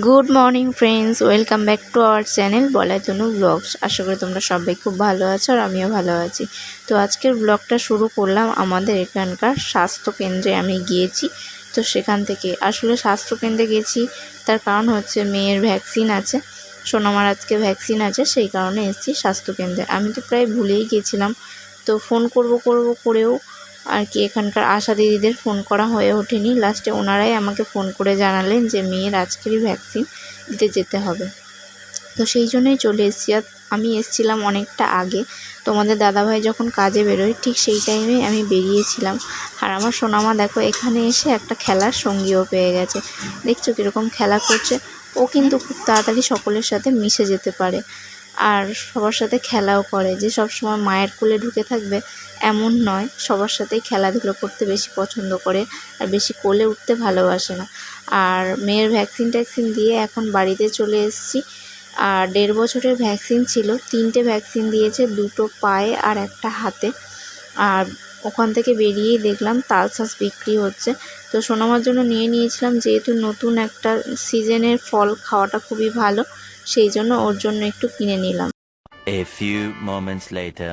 Good morning friends welcome back to our channel Balai Tanu blogs আশা করি তোমরা সবাই খুব ভালো আছো আর আমিও ভালো আছি। তো আজকের ব্লগটা শুরু করলাম আমাদের এখানকার স্বাস্থ্য কেন্দ্রে আমি গিয়েছি। তো সেখান থেকে আসলে স্বাস্থ্য কেন্দ্রে গেছি, তার কারণ হচ্ছে মেয়ের ভ্যাকসিন আছে। সোনামার আজকে ভ্যাকসিন আছে, সেই কারণে এসেছি স্বাস্থ্যকেন্দ্রে। আমি তো প্রায় ভুলেই গিয়েছিলাম তো ফোন করব করব করেও আর কি, এখানকার আশা দিদিদের ফোন করা হয়ে ওঠেনি। লাস্টে ওনারাই আমাকে ফোন করে জানালেন যে, মেয়ের আজকেরই ভ্যাকসিন দিতে যেতে হবে। তো সেই জন্যই চলে এসেছি। আর আমি এসেছিলাম অনেকটা আগে। তোমাদের দাদাভাই যখন কাজে বেরোয়, ঠিক সেই টাইমে আমি বেরিয়েছিলাম। আর আমার সোনামা দেখো, এখানে এসে একটা খেলার সঙ্গীও পেয়ে গেছে। দেখছ কীরকম খেলা করছে? ও কিন্তু খুব তাড়াতাড়ি সকলের সাথে মিশে যেতে পারে। আর সবার সাথে খেলাও করে। যে সব সময় মায়ের কোলে ঢুকে থাকবে এমন নয়, সবার সাথেই খেলাধুলো করতে বেশি পছন্দ করে আর বেশি কোলে উঠতে ভালোবাসে না। আর মেয়ের ভ্যাকসিন ট্যাকসিন দিয়ে এখন বাড়িতে চলে এসেছি। আর দেড় বছরের ভ্যাকসিন ছিল, তিনটে ভ্যাকসিন দিয়েছে, দুটো পায়ে আর একটা হাতে। আর ওখান থেকে বেরিয়েই দেখলাম তালশাঁস বিক্রি হচ্ছে। তো সোনামার জন্য নিয়ে নিয়েছিলাম যেহেতু নতুন একটা সিজনের ফল খাওয়াটা খুবই ভালো সেই জন্য ওর জন্য একটু কিনে নিলাম। A few moments later.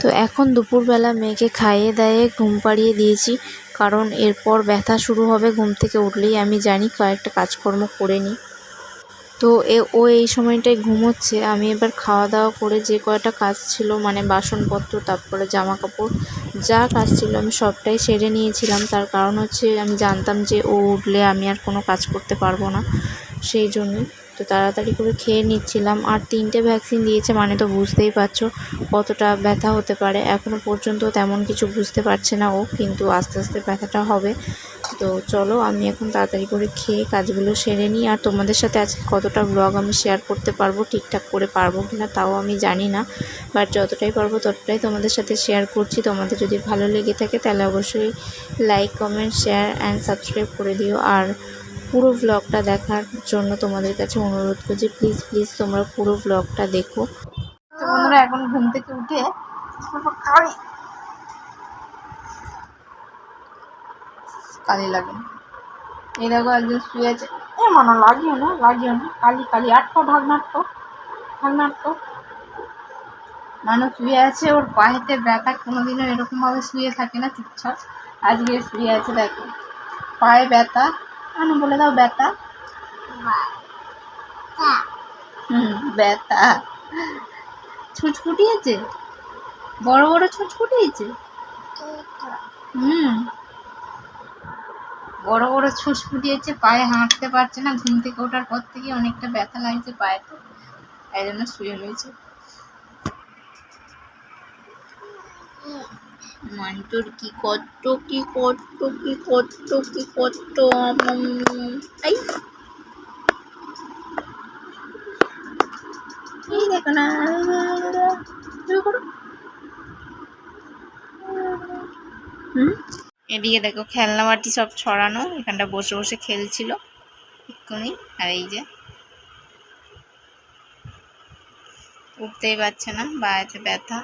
তো এখন দুপুরবেলা মেয়েকে খাইয়ে দাইয়ে ঘুম পাড়িয়ে দিয়েছি কারণ এরপর ব্যথা শুরু হবে ঘুম থেকে উঠলেই আমি জানি কয়েকটা কাজকর্ম করে নিই। তো এ, ও এই সময়টায় ঘুমোচ্ছে। আমি এবার খাওয়া দাওয়া করে যে কয়টা কাজ ছিল মানে বাসনপত্র, তারপরে জামা কাপড় যা কাজ ছিল আমি সবটাই সেরে নিয়েছিলাম। তার কারণ হচ্ছে আমি জানতাম যে ও উঠলে আমি আর কোনো কাজ করতে পারব না, সেই জন্যই তো তাড়াতাড়ি করে খেয়ে নিচ্ছিলাম। আর তিনটে ভ্যাকসিন দিয়েছে মানে তো বুঝতেই পারছ কতটা ব্যথা হতে পারে। এখনও পর্যন্ত তেমন কিছু বুঝতে পারছে না ও, কিন্তু আস্তে আস্তে ব্যথাটা হবে। তো চলো, আমি এখন তাড়াতাড়ি করে খেয়ে কাজগুলো সেরে নিই। আর তোমাদের সাথে আজকে কতটা ব্লগ আমি শেয়ার করতে পারব, ঠিকঠাক করে পারব কি না তাও আমি জানি না। বাট যতটাই পারব ততটাই তোমাদের সাথে শেয়ার করছি। তোমাদের যদি ভালো লেগে থাকে তাহলে অবশ্যই like comment share and subscribe করে দিও। আর পুরো ব্লগটা দেখার জন্য তোমাদের কাছে অনুরোধ করছি প্লিজ প্লিজ তোমরা পুরো ব্লগটা দেখো। বন্ধুরা, এখন ঘুম থেকে উঠে কালি লাগে। এই দেখো একজন শুয়ে আছে। এ মানা, লাগিও না লাগিও না, কালি কালি, আটকো ঢাকনা আটকো ঢাকনা আটকো মানুষ শুয়ে আছে, ওর পায়েতে ব্যথা, কোনোদিনও এরকমভাবে শুয়ে থাকে না, চুপচাপ। আজকে শুয়ে আছে, দেখো। পায়ে ব্যথা। কেন বলে দাও, ব্যথা। হুম, ব্যথা। ছুঁচ ফুটিয়েছে বড় বড় ছুঁচ ফুটিয়েছে হুম। বড় বড় ছুঁচ ফুটিয়েছে, পায়ে হাঁটতে পারছে না, ঘুম থেকে ওঠার পর থেকে অনেকটা ব্যথা লাগছে পায়েতে এই জন্য শুয়ে রয়েছে। মন্টুর কি কষ্ট কি কষ্ট কি কষ্ট কি কষ্ট এই দেখো না হুম? এদিকে দেখো খেলনা বাটি সব ছড়ানো, এখানটা বসে বসে খেলছিল, এক্ষুনি, আর এই যে। উঠতেই পারছে না বাড়িতে ব্যথা।